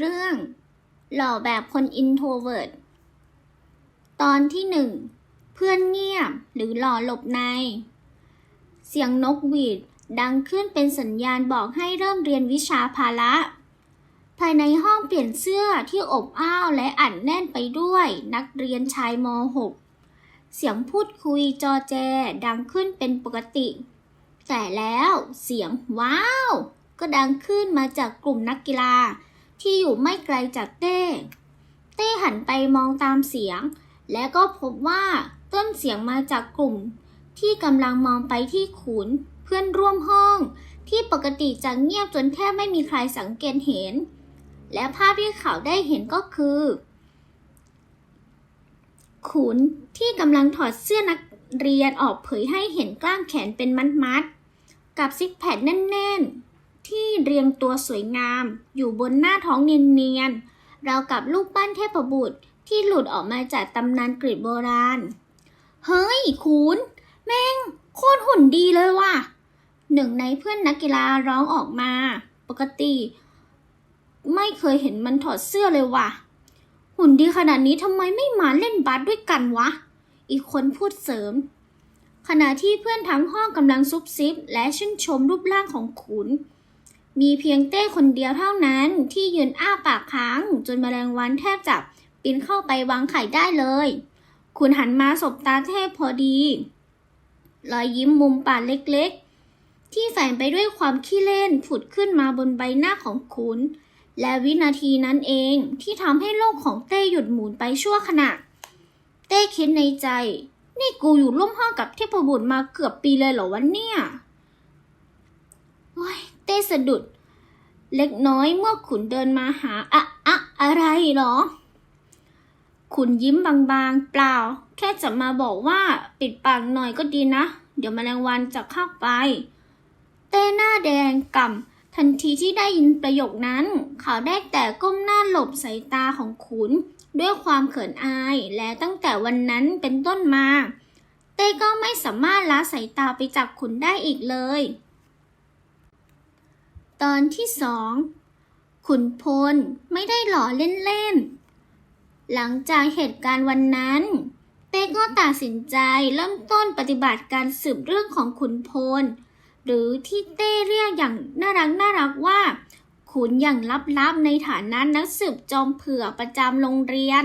เรื่อง หล่อแบบคนอินโทรเวิร์ตตอนที่หนึ่งเพื่อนเงียบหรือหล่อหลบใน เสียงนกหวีดดังขึ้นเป็นสัญญาณบอกให้เริ่มเรียนวิชาพาละภายในห้องเปลี่ยนเสื้อที่อบอ้าวและอัดแน่นไปด้วยนักเรียนชายม .6 เสียงพูดคุยจอแจดังขึ้นเป็นปกติ แต่แล้วเสียงว้าว ก็ดังขึ้นมาจากกลุ่มนักกีฬา ที่อยู่ไม่ไกลจากเต้ เต้หันไปมองตามเสียง และก็พบว่าต้นเสียงมาจากกลุ่ม ที่กำลังมองไปที่ขุนเพื่อนร่วมห้อง ที่ปกติจะเงียบจนแทบไม่มีใครสังเกตเห็น และภาพที่เขาได้เห็นก็คือ ขุนที่กำลังถอดเสื้อนักเรียนออกเผยให้เห็นกล้ามแขนเป็นมัดๆกับซิกแพคแน่นๆ ที่เรียงตัวสวยงาม อยู่บนหน้าท้องเนียนๆราวกับลูกปั้นเทพบุตรที่หลุดออกมาจากตำนานกรีกโบราณ เฮ้ยขุนแม่งโคตรหุ่นดีเลยว่ะ หนึ่งในเพื่อนนักกีฬาร้องออกมา ปกติ ไม่เคยเห็นมันถอดเสื้อเลยว่ะ หุ่นดีขนาดนี้ทำไมไม่มาเล่นบาสด้วยกันวะ อีกคนพูดเสริม ขณะที่เพื่อนทั้งห้องกำลังซุบซิบ และชื่นชมรูปร่างของขุน มีเพียงเต้คนเดียวเท่านั้นที่ยืนอ้าปากค้าง จนแมลงวันแทบจะปีนเข้าไปวางไข่ได้เลยขุนหันมาสบตาเทพพอดี รอยยิ้มมุมปากเล็กๆ ที่แฝงไปด้วยความขี้เล่นผุดขึ้นมาบนใบหน้าของขุนและวินาทีนั้นเองที่ทำให้โลกของเต้หยุดหมุนไปชั่วขณะ เต้คิดในใจ นี่กูอยู่ร่วมห้องกับเทพบุตรมาเกือบปีเลยเหรอวะเนี่ยโอ้ย เต้สะดุด เล็กน้อยเมื่อขุนเดินมาหาอะอะอะไรเหรอ ขุนยิ้มบางๆ เปล่า แค่จะมาบอกว่าปิดปากหน่อยก็ดีนะ เดี๋ยวแมลงวันจะเข้าไป เต้หน้าแดงก่ำทันทีที่ได้ยินประโยคนั้น เขาได้แต่ก้มหน้าหลบสายตาของขุนด้วยความเขินอายและตั้งแต่วันนั้นเป็นต้นมา เต้ก็ไม่สามารถละสายตาไปจากขุนได้อีกเลย ตอนที่สองขุนพลไม่ได้หล่อเล่นๆ หลังจากเหตุการณ์วันนั้น เต้ก็ตัดสินใจเริ่มต้นปฏิบัติการสืบเรื่องของขุนพล หรือที่เต้เรียกอย่างน่ารักน่ารักว่า ขุนอย่างลับๆในฐานะนักสืบจอมเผือกประจำโรงเรียน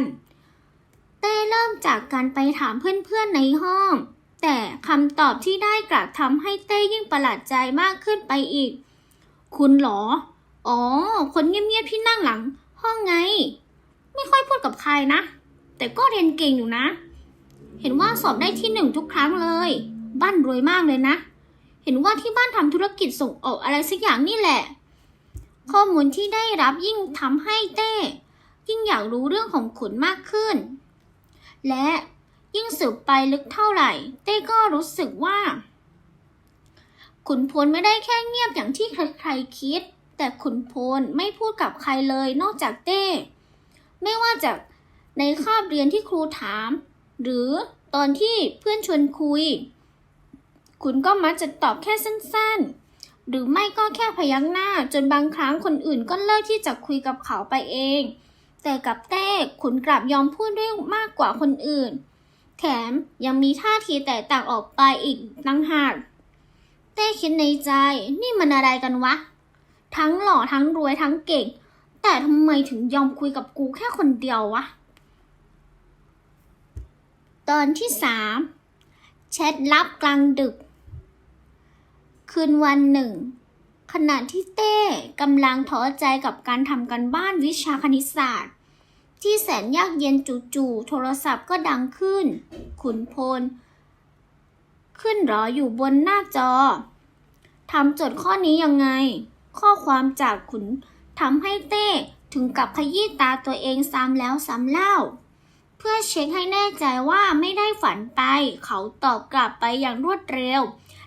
เต้เริ่มจากการไปถามเพื่อนๆในห้อง แต่คำตอบที่ได้กลับทำให้เต้ยิ่งประหลาดใจมากขึ้นไปอีก คุณเหรอ อ๋อ คนเงียบๆที่นั่งหลัง ห้องไง ไม่ค่อยพูดกับใครนะ แต่ก็เรียนเก่งอยู่นะ เห็นว่าสอบได้ที่หนึ่งทุกครั้งเลย บ้านรวยมากเลยนะ เห็นว่าที่บ้านทำธุรกิจส่งออกอะไรสักอย่างนี่แหละ ข้อมูลที่ได้รับยิ่งทำให้เต้ยิ่งอยากรู้เรื่องของขุนมากขึ้น และยิ่งสืบไปลึกเท่าไหร่ เต้ก็รู้สึกว่า ขุนพลไม่ได้แค่เงียบอย่างที่ใครๆคิด แต่ขุนพลไม่พูดกับใครเลยนอกจากเต้ ไม่ว่าจะในคาบเรียนที่ครูถาม หรือตอนที่เพื่อนชวนคุยขุนก็มักจะตอบแค่สั้นๆ หรือไม่ก็แค่พยักหน้าจนบางครั้งคนอื่นก็เลิกที่จะคุยกับเขาไปเอง แต่กับเต้ขุนกลับยอมพูดด้วยมากกว่าคนอื่น แถมยังมีท่าทีแตกต่างออกไปอีกตั้งหาก เต้คิดในใจนี่มันอะไรกันวะ ทั้งหล่อทั้งรวยทั้งเก่ง แต่ทำไมถึงยอมคุยกับกูแค่คนเดียววะ ตอนที่สามแชทลับกลางดึก คืนวันหนึ่ง ขณะที่เต้กำลังท้อใจกับการทำกันบ้านวิชาคณิตศาสตร์ ที่แสนยากเย็นจู่ๆโทรศัพท์ก็ดังขึ้น ขุนพล ขึ้นรออยู่บนหน้าจอทำโจทย์ข้อนี้ยังไง ข้อความจากขุนทำให้เต้ถึงกับขยี้ตาตัวเองซ้ำแล้วซ้ำเล่า เพื่อเช็คให้แน่ใจว่าไม่ได้ฝันไป เขาตอบกลับไปอย่างรวดเร็ว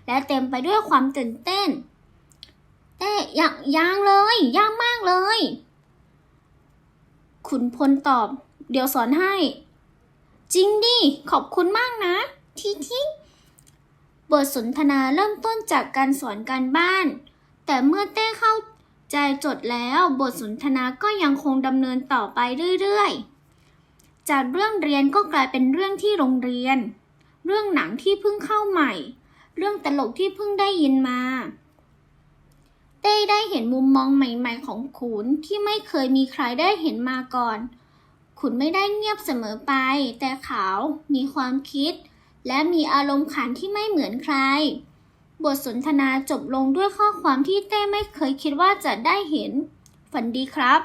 และเต็มไปด้วยความตื่นเต้น เต้ยังยังเลยยากมากเลย ขุนพลตอบ เดี๋ยวสอนให้ จริงดิ ขอบคุณมากนะ ที่ที่ บทสนทนาเริ่มต้นจากการสอนการบ้าน แต่เมื่อเต้เข้าใจจดแล้วบทสนทนาก็ยังคงดำเนินต่อไปเรื่อยๆ จากเรื่องเรียนก็กลายเป็นเรื่องที่โรงเรียน เรื่องหนังที่เพิ่งเข้าใหม่ เรื่องตลกที่เพิ่งได้ยินมา เต้ได้เห็นมุมมองใหม่ ๆ ของขุนที่ไม่เคยมีใครได้เห็นมาก่อน ขุนไม่ได้เงียบเสมอไป แต่เขามีความคิด และมีอารมณ์ขันที่ไม่เหมือนใคร บทสนทนาจบลงด้วยข้อความที่เต้ไม่เคยคิดว่าจะได้เห็น ฝันดีครับ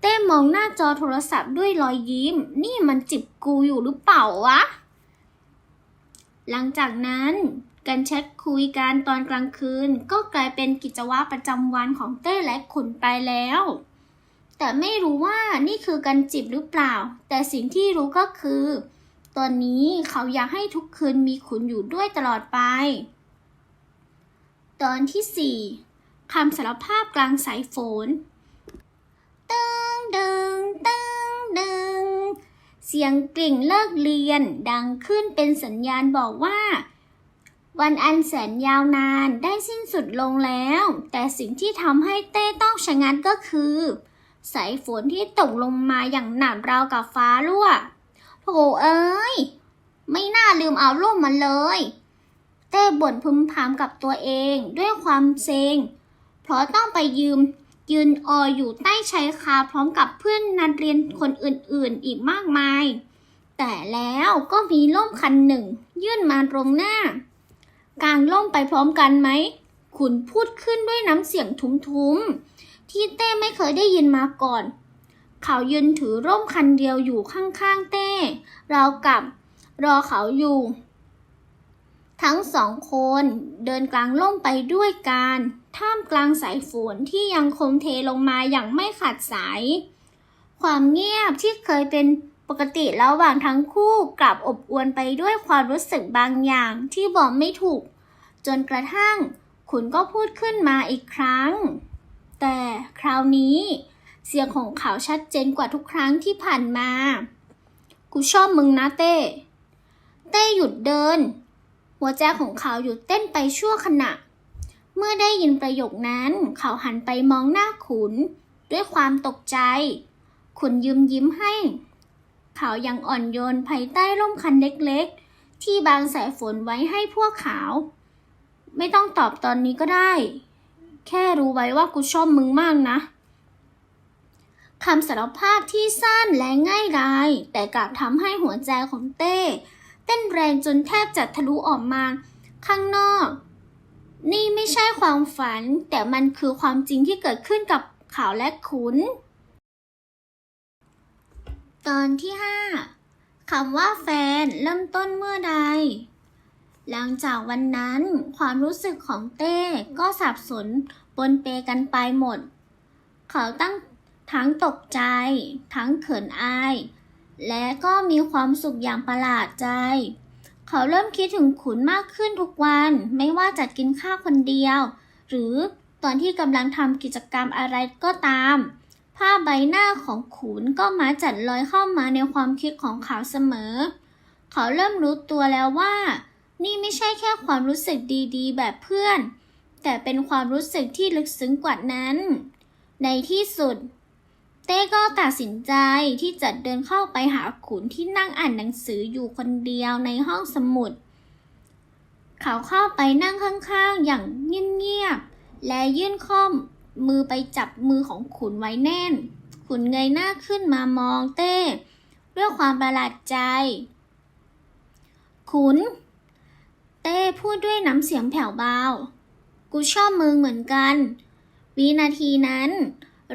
เต้มองหน้าจอโทรศัพท์ด้วยรอยยิ้ม นี่มันจิบกูอยู่หรือเปล่าวะ หลังจากนั้นการแชทคุยกันตอนกลางคืน ก็กลายเป็นกิจวัตรประจำวันของเต้และขุนไปแล้ว แต่ไม่รู้ว่านี่คือการจีบหรือเปล่า แต่สิ่งที่รู้ก็คือ ตอนนี้เขาอยากให้ทุกคืนมีขุนอยู่ด้วยตลอดไป ตอนที่ 4คำสารภาพกลางสายฝน ตึงดึงตึงดึง เสียงกริ่งเลิกเรียนดังขึ้นเป็นสัญญาณบอกว่า วันอันแสนยาวนานได้สิ้นสุดลงแล้ว แต่สิ่งที่ทำให้เต้ต้องชะงันก็คือ สายฝนที่ตกลงมาอย่างหนักราวกับฟ้ารั่ว โถเอ้ย ไม่น่าลืมเอาร่มมาเลย เต้บ่นพึมพำกับตัวเองด้วยความเซ็ง เพราะต้องไปยืม ยืนอออยู่ใต้ชายคาพร้อมกับเพื่อนนักเรียนคนอื่นๆอีกมากมาย แต่แล้วก็มีร่มคันหนึ่ง ยื่นมาตรงหน้ากางร่มไปพร้อมกันไหมขุนพูดขึ้นด้วยน้ำเสียงทุ้มๆ ที่เต้ไม่เคยได้ยินมาก่อน เขายืนถือร่มคันเดียวอยู่ข้างๆเต้เรากับรอเขาอยู่ ทั้งสองคนเดินกลางร่มไปด้วยกัน ท่ามกลางสายฝนที่ยังคงเทลงมาอย่างไม่ขาดสาย ความเงียบที่เคยเป็นปกติระหว่างทั้งคู่กลับอบอวลไปด้วยความรู้สึกบางอย่างที่บอกไม่ถูก จนกระทั่งขุนก็พูดขึ้นมาอีกครั้ง แต่คราวนี้ เสียงของเขาชัดเจนกว่าทุกครั้งที่ผ่านมา กูชอบมึงนะเต้ เต้หยุดเดิน หัวใจของเขาหยุดเต้นไปชั่วขณะ เมื่อได้ยินประโยคนั้น เขาหันไปมองหน้าขุน ด้วยความตกใจ ขุนยืมยิ้มให้ เขายังอ่อนโยนภายใต้ร่มคันเล็กๆ ที่บางสายฝนไว้ให้พวกเขา ไม่ต้องตอบตอนนี้ก็ได้ แค่รู้ไว้ว่ากูชอบมึงมากนะ คำสารภาพที่สั้นและง่ายดายแต่กลับทำให้หัวใจของเต้ เต้นแรงจนแทบจะทะลุออกมา ข้างนอก นี่ไม่ใช่ความฝัน แต่มันคือความจริงที่เกิดขึ้นกับเขาและขุน ตอนที่ 5คำว่าแฟนเริ่มต้นเมื่อใด หลังจากวันนั้น ความรู้สึกของเต้ก็สับสนปนเปกันไปหมด เขาตั้ง ทั้งตกใจ ทั้งเขินอาย และก็มีความสุขอย่างประหลาดใจ เขาเริ่มคิดถึงขุนมากขึ้นทุกวันไม่ว่าจะกินข้าวคนเดียว หรือตอนที่กำลังทำกิจกรรมอะไรก็ตามภาพใบหน้าของขุนก็มาจัดลอยเข้ามาในความคิดของเขาเสมอ เขาเริ่มรู้ตัวแล้วว่า นี่ไม่ใช่แค่ความรู้สึกดีๆ แบบเพื่อน แต่เป็นความรู้สึกที่ลึกซึ้งกว่านั้น ในที่สุด เต้ก็ตัดสินใจที่จะเดินเข้าไปหาขุนที่นั่งอ่านหนังสืออยู่คนเดียวในห้องสมุด เขาเข้าไปนั่งข้างๆ อย่างเงียบๆ และยื่นข้อมือไปจับมือของขุนไว้แน่น ขุนเงยหน้าขึ้นมามองเต้ด้วยความประหลาดใจ ขุน เต้พูดด้วยน้ำเสียงแผ่วเบา กูชอบมึงเหมือนกัน วินาทีนั้น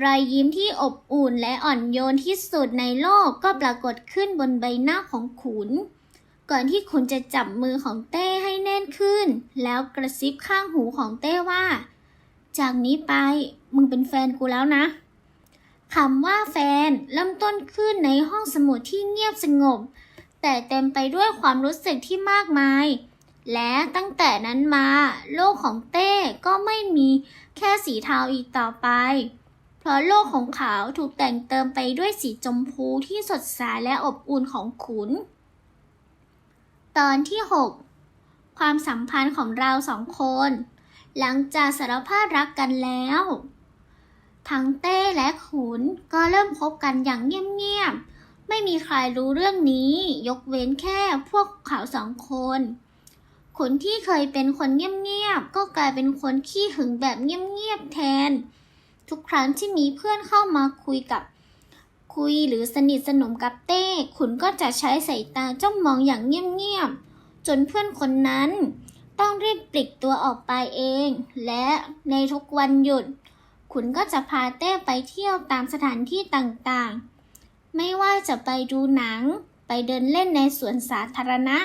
รอยยิ้มที่อบอุ่นและอ่อนโยนที่สุดในโลกก็ปรากฏขึ้นบนใบหน้าของขุน ก่อนที่ขุนจะจับมือของเต้ให้แน่นขึ้น แล้วกระซิบข้างหูของเต้ว่า จากนี้ไปมึงเป็นแฟนกูแล้วนะคำว่าแฟนเริ่มต้นขึ้นในห้องสมุดที่เงียบสงบ แต่เต็มไปด้วยความรู้สึกที่มากมาย และตั้งแต่นั้นมา โลกของเต้ก็ไม่มีแค่สีเทาอีกต่อไป ราะโลกของเขาถูกแต่งเติมไปด้วยสีชมพูที่สดใสและอบอุ่นของขุน ตอนที่ 6 ความสัมพันธ์ของเราสองคน หลังจากสารภาพรักกันแล้ว ทั้งเต้และขุนก็เริ่มคบกันอย่างเงียบๆ ไม่มีใครรู้เรื่องนี้ ยกเว้นแค่พวกเขาสองคนขุนที่เคยเป็นคนเงียบๆ ก็กลายเป็นคนขี้หึงแบบเงียบๆ แทน ทุกครั้งที่มีเพื่อนเข้ามาคุยกับคุยหรือสนิทสนมกับเต้ ขุนก็จะใช้สายตาจ้องมองอย่างเงียบๆ จนเพื่อนคนนั้น ต้องรีบปลีกตัวออกไปเอง และในทุกวันหยุด ขุนก็จะพาเต้ไปเที่ยวตามสถานที่ต่างๆ ไม่ว่าจะไปดูหนัง ไปเดินเล่นในสวนสาธารณะ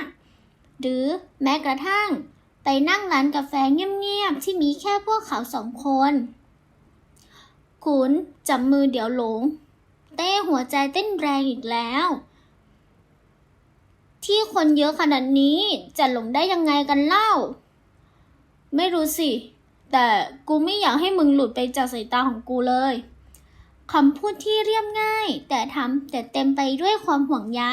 หรือแม้กระทั่ง ไปนั่งร้านกาแฟเงียบๆ ที่มีแค่พวกเขาสองคน ขุนจับมือเดี๋ยวหลง เต้หัวใจเต้นแรงอีกแล้ว ที่คนเยอะขนาดนี้จะหลงได้ยังไงกันเล่า ไม่รู้สิ แต่กูไม่อยากให้มึงหลุดไปจากสายตาของกูเลยคำพูดที่เรียบง่าย แต่ทำแต่เต็มไปด้วยความห่วงใย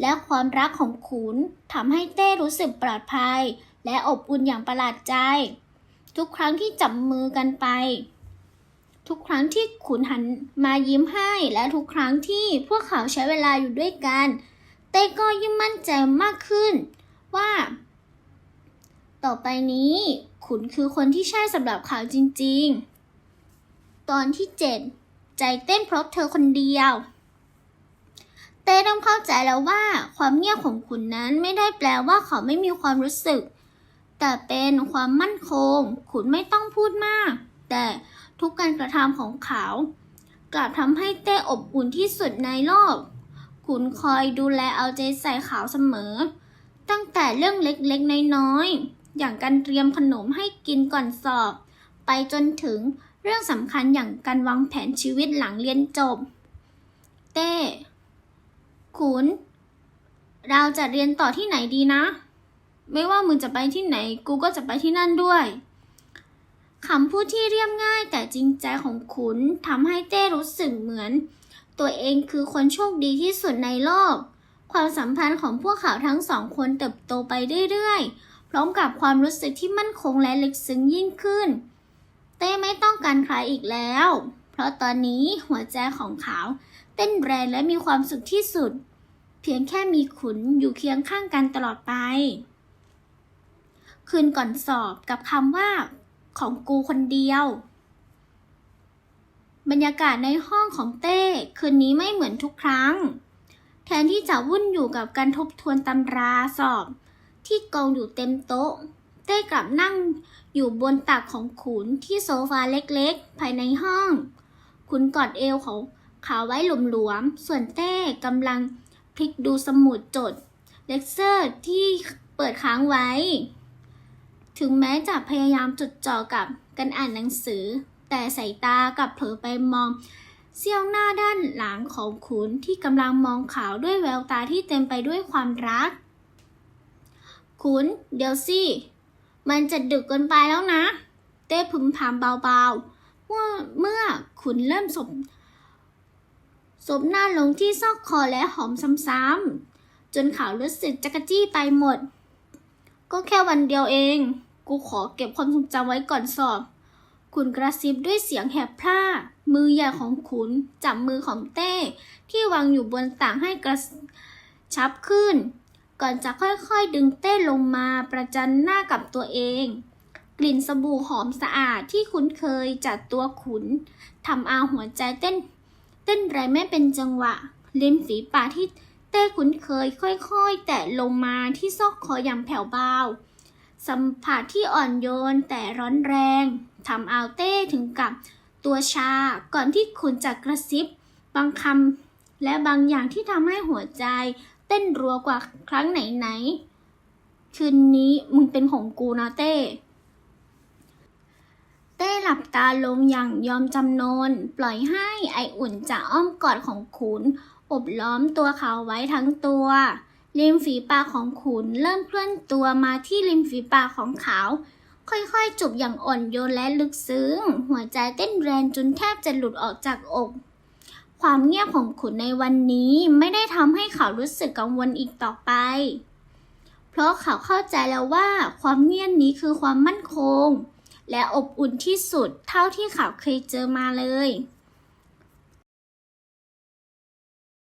และความรักของขุนทำให้เต้รู้สึกปลอดภัย และอบอุ่นอย่างประหลาดใจ ทุกครั้งที่จับมือกันไป ทุกครั้งที่ขุนหันมายิ้มให้ และทุกครั้งที่พวกเขาใช้เวลาอยู่ด้วยกัน เต้ก็ยิ่งมั่นใจมากขึ้น ว่า ต่อไปนี้ ขุนคือคนที่ใช่สำหรับเขาจริง ๆ ตอนที่เจ็ดใจเต้นเพราะเธอคนเดียว เต้ต้องเข้าใจแล้วว่า ความเงียบของขุนนั้นไม่ได้แปลว่าเขาไม่มีความรู้สึก แต่เป็นความมั่นคง ขุนไม่ต้องพูดมาก แต่ ทุกการกระทำของเขากลับทำให้เต้อบอุ่นที่สุดในโลก ขุนคอยดูแลเอาใจใส่เขาเสมอ ตั้งแต่เรื่องเล็กๆ น้อยๆ อย่างการเตรียมขนมให้กินก่อนสอบ ไปจนถึงเรื่องสำคัญอย่างการวางแผนชีวิตหลังเรียนจบ เต้ ขุน เราจะเรียนต่อที่ไหนดีนะ ไม่ว่ามึงจะไปที่ไหน กูก็จะไปที่นั่นด้วย คำพูดที่เรียบง่ายแต่จริงใจของขุนทำให้เต้รู้สึกเหมือน ตัวเองคือคนโชคดีที่สุดในโลก ความสัมพันธ์ของพวกเขาทั้งสองคนเติบโตไปเรื่อยๆ พร้อมกับความรู้สึกที่มั่นคงและลึกซึ้งยิ่งขึ้น เต้ไม่ต้องการใครอีกแล้ว เพราะตอนนี้หัวใจของเขาเต้นแรงและมีความสุขที่สุด เพียงแค่มีขุนอยู่เคียงข้างกันตลอดไป คืนก่อนสอบกับคำว่า ของกูคนเดียว บรรยากาศในห้องของเต้คืนนี้ไม่เหมือนทุกครั้ง แทนที่จะวุ่นอยู่กับการทบทวนตำราสอบ ที่กองอยู่เต็มโต๊ะ เต้กลับนั่งอยู่บนตักของขุนที่โซฟาเล็กๆ ภายในห้อง ขุนกอดเอวของขาไว้หลวมๆ ส่วนเต้กำลังพลิกดูสมุดจดเลคเซอร์ที่เปิดค้างไว้ ถึงแม้จะพยายามจดจ่อกับการอ่านหนังสือ แต่สายตากับเผลอไปมองเสี้ยวหน้าด้านหลังของขุนที่กำลังมองขาวด้วยแววตาที่เต็มไปด้วยความรัก ขุนเดี๋ยวสิ มันจะดึกเกินไปแล้วนะ เต้พึมพำเบาๆ เมื่อเมื่อขุนเริ่มสบสบหน้าลงที่ซอกคอและหอมซ้ำๆจนเขารู้สึกจักรจี้ไปหมด ก็แค่วันเดียวเอง กูขอเก็บความทรงจำไว้ก่อนสอบ ขุนกระซิบด้วยเสียงแหบพร่า มือใหญ่ของขุนจับมือของเต้ ที่วางอยู่บนต่างให้กระชับขึ้น ก่อนจะค่อยๆดึงเต้ลงมาประจันหน้ากับตัวเอง กลิ่นสบู่หอมสะอาดที่คุ้นเคยจากตัวขุนทำเอาหัวใจเต้น เต้นแรไม่เป็นจังหวะริมฝีปากที่ เต้คุ้นเคยค่อยๆ แตะลงมาที่ซอกคออย่างแผ่วเบา สัมผัสที่อ่อนโยนแต่ร้อนแรงทำเอาเต้ถึงกับตัวชาก่อนที่ขุนจะกระซิบบางคำและบางอย่างที่ทำให้หัวใจ เต้นรัวกว่าครั้งไหนๆคืนนี้มึงเป็นของกูนะเต้ เต้หลับตาลงอย่างยอมจำนน ปล่อยให้ไออุ่นจากอ้อมกอดของขุน อบล้อมตัวเขาไว้ทั้งตัวริมฝีปากของขุนเริ่มเคลื่อนตัวมาที่ริมฝีปากของเขา ค่อยๆจูบอย่างอ่อนโยนและลึกซึ้ง หัวใจเต้นแรงจนแทบจะหลุดออกจากอก ความเงียบของขุนในวันนี้ไม่ได้ทำให้เขารู้สึกกังวลอีกต่อไป เพราะเขาเข้าใจแล้วว่าความเงียบนี้คือความมั่นคง และอบอุ่นที่สุดเท่าที่เขาเคยเจอมาเลย